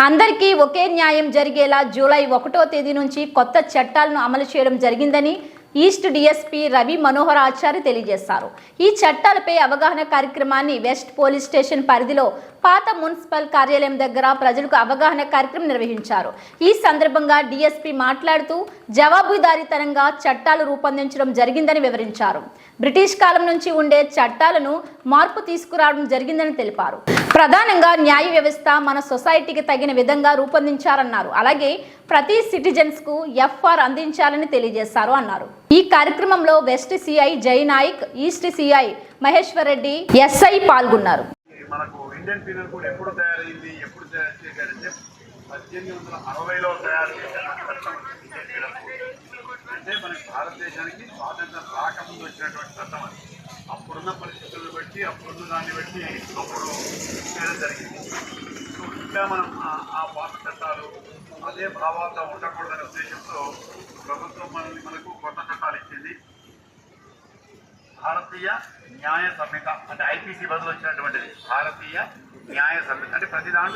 అందరికీ ఒకే న్యాయం జరిగేలా జూలై ఒకటో తేదీ నుంచి కొత్త చట్టాలను అమలు చేయడం జరిగిందని ఈస్ట్ డిఎస్పీ రవి మనోహర్ ఆచార్య తెలియజేశారు. ఈ చట్టాలపై అవగాహన కార్యక్రమాన్ని వెస్ట్ పోలీస్ స్టేషన్ పరిధిలో పాత మున్సిపల్ కార్యాలయం దగ్గర ప్రజలకు అవగాహన కార్యక్రమం నిర్వహించారు. ఈ సందర్భంగా డిఎస్పీ మాట్లాడుతూ జవాబుదారీతనంగా చట్టాలు రూపొందించడం జరిగిందని వివరించారు. బ్రిటిష్ కాలం నుంచి ఉండే చట్టాలను మార్పు తీసుకురావడం జరిగిందని తెలిపారు. ప్రధానంగా న్యాయ వ్యవస్థ మన సొసైటీకి తగిన విధంగా రూపొందించారన్నారు. అలాగే ప్రతి సిటిజన్స్కు ఎఫ్ఆర్ అందించాలని తెలియజేశారు అన్నారు. ఈ కార్యక్రమంలో west CI Jai Naik east CI Maheshwar Reddy SI పాల్గొన్నారు. మనకు ఇండియన్ పీనల్ కోడ్ ఎప్పుడు తయారైంది ఎప్పుడు తయారు చేశారంటే పద్దెనిమిది వందల అరవైలో తయారు అంటే మనకి భారతదేశానికి స్వాతంత్రం రాకముందు వచ్చినటువంటి చట్టం అది. అప్పుడున్న పరిస్థితులను బట్టి అప్పుడున్న దాన్ని బట్టి అప్పుడు చేయడం జరిగింది. సో ఇంకా మనం ఆ- పాత చట్టాలు అదే భావాలతో ఉండకూడదని ఉద్దేశంతో ప్రభుత్వం మనల్ని మనకు కొత్త చట్టాలు ఇచ్చింది భారతీయ న్యాయ సంహిత అంటే ఐపీసీ బదులు వచ్చినటువంటిది. భారతీయ న్యాయ సంహిత. అంటే ప్రతి దాంట్లో